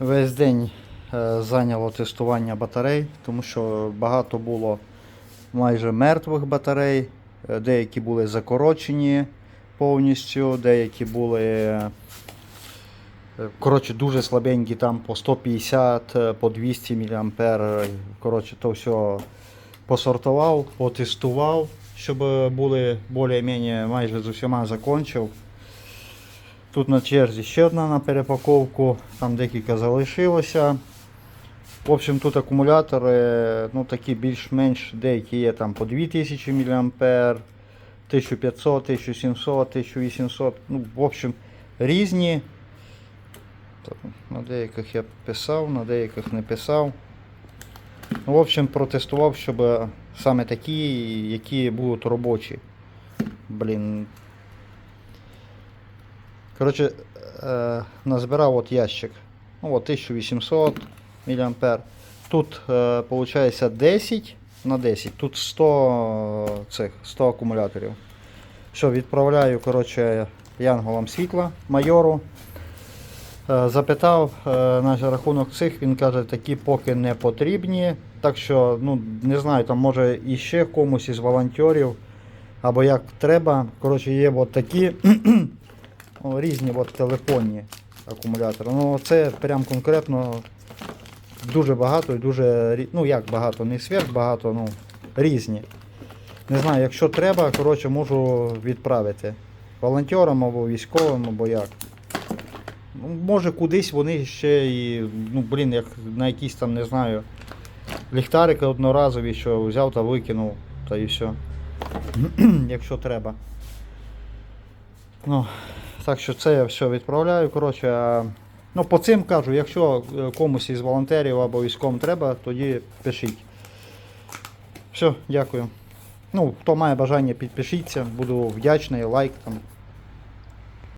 Весь день е, зайняло тестування батарей, тому що багато було майже мертвих батарей, е, деякі були закорочені повністю, деякі були е, коротше, дуже слабенькі, там по 150, е, по 200 мА. Коротше, то все посортував, потестував, щоб були більш-менш майже з усіма закончив. Тут на черзі ще одна на перепаковку, там декілька залишилося. В общем, тут акумулятори ну, такі більш-менш деякі є там по 2000 мА, 1500, 1700, 1800. Ну, в общем, різні. На деяких я писав, на деяких не писав. Ну, в общем, протестував, щоб саме такі, які будуть робочі. Блін, Коротше, е, назбирав от ящик. Ну, от 1800 мА. Тут е, виходить 10 на 10. Тут 100 цих 100 акумуляторів. Що, відправляю коротше, янголам світла майору. Е, Запитав е, на рахунок цих, він каже, такі поки не потрібні. Так що, ну, не знаю, там може іще комусь із волонтерів, або як треба. Коротше, є от такі О, різні от телефонні акумулятори. Ну це прям конкретно дуже багато і дуже ну як багато, не сверх багато, ну різні. Не знаю, якщо треба, коротше, можу відправити. Волонтерам або військовим, або як. Ну, може кудись вони ще і, ну блін, як на якісь там, не знаю, ліхтарики одноразові, що взяв та викинув, та і все. якщо треба. Ну, так що це я все відправляю. Коротше, ну, по цим кажу, якщо е, комусь із волонтерів або військом треба, тоді пишіть. Все, дякую. Ну, хто має бажання, підпишіться, буду вдячний, лайк там